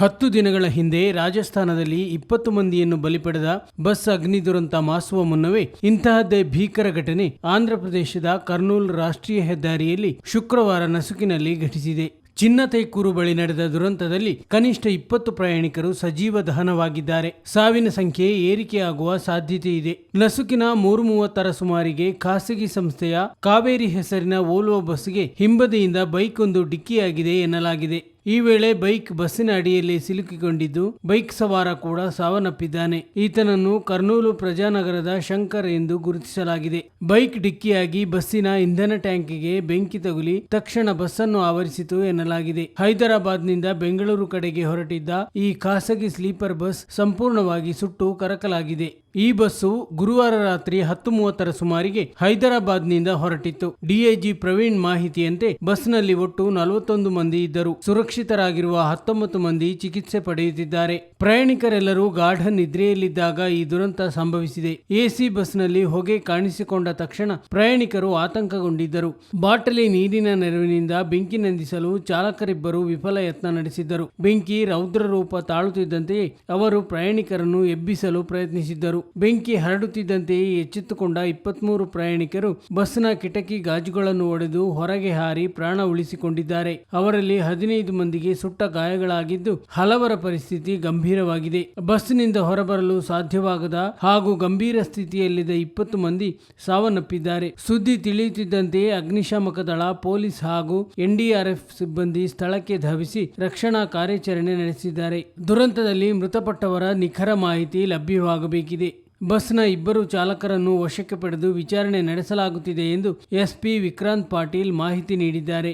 ಹತ್ತು ದಿನಗಳ ಹಿಂದೆ ರಾಜಸ್ಥಾನದಲ್ಲಿ ಇಪ್ಪತ್ತು ಮಂದಿಯನ್ನು ಬಲಿಪಡೆದ ಬಸ್ ಅಗ್ನಿ ದುರಂತ ಮಾಸುವ ಮುನ್ನವೇ ಇಂತಹದ್ದೇ ಭೀಕರ ಘಟನೆ ಆಂಧ್ರಪ್ರದೇಶದ ಕರ್ನೂಲ್ ರಾಷ್ಟ್ರೀಯ ಹೆದ್ದಾರಿಯಲ್ಲಿ ಶುಕ್ರವಾರ ನಸುಕಿನಲ್ಲಿ ಘಟಿಸಿದೆ. ಚಿನ್ನತೈಕೂರು ಬಳಿ ನಡೆದ ದುರಂತದಲ್ಲಿ ಕನಿಷ್ಠ ಇಪ್ಪತ್ತು ಪ್ರಯಾಣಿಕರು ಸಜೀವ ದಹನವಾಗಿದ್ದಾರೆ. ಸಾವಿನ ಸಂಖ್ಯೆ ಏರಿಕೆಯಾಗುವ ಸಾಧ್ಯತೆ ಇದೆ. ನಸುಕಿನ ಮೂರು ಮೂವತ್ತರ ಸುಮಾರಿಗೆ ಖಾಸಗಿ ಸಂಸ್ಥೆಯ ಕಾವೇರಿ ಹೆಸರಿನ ಓಲ್ವೋ ಬಸ್ಗೆ ಹಿಂಬದಿಯಿಂದ ಬೈಕ್ ಒಂದು ಡಿಕ್ಕಿಯಾಗಿದೆ ಎನ್ನಲಾಗಿದೆ. ಈ ವೇಳೆ ಬೈಕ್ ಬಸ್ಸಿನ ಅಡಿಯಲ್ಲಿ ಸಿಲುಕಿಕೊಂಡಿದ್ದು ಬೈಕ್ ಸವಾರ ಕೂಡ ಸಾವನ್ನಪ್ಪಿದ್ದಾನೆ. ಈತನನ್ನು ಕರ್ನೂಲು ಪ್ರಜಾನಗರದ ಶಂಕರ್ ಎಂದು ಗುರುತಿಸಲಾಗಿದೆ. ಬೈಕ್ ಡಿಕ್ಕಿಯಾಗಿ ಬಸ್ಸಿನ ಇಂಧನ ಟ್ಯಾಂಕಿಗೆ ಬೆಂಕಿ ತಗುಲಿ ತಕ್ಷಣ ಬಸ್ಸನ್ನು ಆವರಿಸಿತು ಎನ್ನಲಾಗಿದೆ. ಹೈದರಾಬಾದ್ನಿಂದ ಬೆಂಗಳೂರು ಕಡೆಗೆ ಹೊರಟಿದ್ದ ಈ ಖಾಸಗಿ ಸ್ಲೀಪರ್ ಬಸ್ ಸಂಪೂರ್ಣವಾಗಿ ಸುಟ್ಟು ಕರಕಲಾಗಿದೆ. ಈ ಬಸ್ಸು ಗುರುವಾರ ರಾತ್ರಿ ಹತ್ತು ಮೂವತ್ತರ ಸುಮಾರಿಗೆ ಹೈದರಾಬಾದ್ನಿಂದ ಹೊರಟಿತ್ತು. ಡಿಎಜಿ ಪ್ರವೀಣ್ ಮಾಹಿತಿಯಂತೆ ಬಸ್ನಲ್ಲಿ ಒಟ್ಟು ನಲವತ್ತೊಂದು ಮಂದಿ ಇದ್ದರು. ಸುರಕ್ಷಿತರಾಗಿರುವ ಹತ್ತೊಂಬತ್ತು ಮಂದಿ ಚಿಕಿತ್ಸೆ ಪಡೆಯುತ್ತಿದ್ದಾರೆ. ಪ್ರಯಾಣಿಕರೆಲ್ಲರೂ ಗಾಢ ನಿದ್ರೆಯಲ್ಲಿದ್ದಾಗ ಈ ದುರಂತ ಸಂಭವಿಸಿದೆ. ಎಸಿ ಬಸ್ನಲ್ಲಿ ಹೊಗೆ ಕಾಣಿಸಿಕೊಂಡ ತಕ್ಷಣ ಪ್ರಯಾಣಿಕರು ಆತಂಕಗೊಂಡಿದ್ದರು. ಬಾಟಲಿ ನೀರಿನ ನೆರವಿನಿಂದ ಬೆಂಕಿ ನಂದಿಸಲು ಚಾಲಕರಿಬ್ಬರು ವಿಫಲ ಯತ್ನ ನಡೆಸಿದ್ದರು. ಬೆಂಕಿ ರೌದ್ರ ರೂಪ ತಾಳುತ್ತಿದ್ದಂತೆಯೇ ಅವರು ಪ್ರಯಾಣಿಕರನ್ನು ಎಬ್ಬಿಸಲು ಪ್ರಯತ್ನಿಸಿದ್ದರು. ಬೆಂಕಿ ಹರಡುತ್ತಿದ್ದಂತೆಯೇ ಎಚ್ಚೆತ್ತುಕೊಂಡ ಇಪ್ಪತ್ಮೂರು ಪ್ರಯಾಣಿಕರು ಬಸ್ನ ಕಿಟಕಿ ಗಾಜುಗಳನ್ನು ಒಡೆದು ಹೊರಗೆ ಹಾರಿ ಪ್ರಾಣ ಉಳಿಸಿಕೊಂಡಿದ್ದಾರೆ. ಅವರಲ್ಲಿ ಹದಿನೈದು ಮಂದಿಗೆ ಸುಟ್ಟ ಗಾಯಗಳಾಗಿದ್ದು ಹಲವರ ಪರಿಸ್ಥಿತಿ ಗಂಭೀರವಾಗಿದೆ. ಬಸ್ನಿಂದ ಹೊರಬರಲು ಸಾಧ್ಯವಾಗದ ಹಾಗೂ ಗಂಭೀರ ಸ್ಥಿತಿಯಲ್ಲಿದ್ದ ಇಪ್ಪತ್ತು ಮಂದಿ ಸಾವನ್ನಪ್ಪಿದ್ದಾರೆ. ಸುದ್ದಿ ತಿಳಿಯುತ್ತಿದ್ದಂತೆಯೇ ಅಗ್ನಿಶಾಮಕ ದಳ ಪೊಲೀಸ್ ಹಾಗೂ ಎನ್ಡಿಆರ್ಎಫ್ ಸಿಬ್ಬಂದಿ ಸ್ಥಳಕ್ಕೆ ಧಾವಿಸಿ ರಕ್ಷಣಾ ಕಾರ್ಯಾಚರಣೆ ನಡೆಸಿದ್ದಾರೆ. ದುರಂತದಲ್ಲಿ ಮೃತಪಟ್ಟವರ ನಿಖರ ಮಾಹಿತಿ ಲಭ್ಯವಾಗಬೇಕಿದೆ. ಬಸ್ನ ಇಬ್ಬರು ಚಾಲಕರನ್ನು ವಶಕ್ಕೆ ಪಡೆದು ವಿಚಾರಣೆ ನಡೆಸಲಾಗುತ್ತಿದೆ ಎಂದು ಎಸ್ಪಿ ವಿಕ್ರಾಂತ್ ಪಾಟೀಲ್ ಮಾಹಿತಿ ನೀಡಿದ್ದಾರೆ.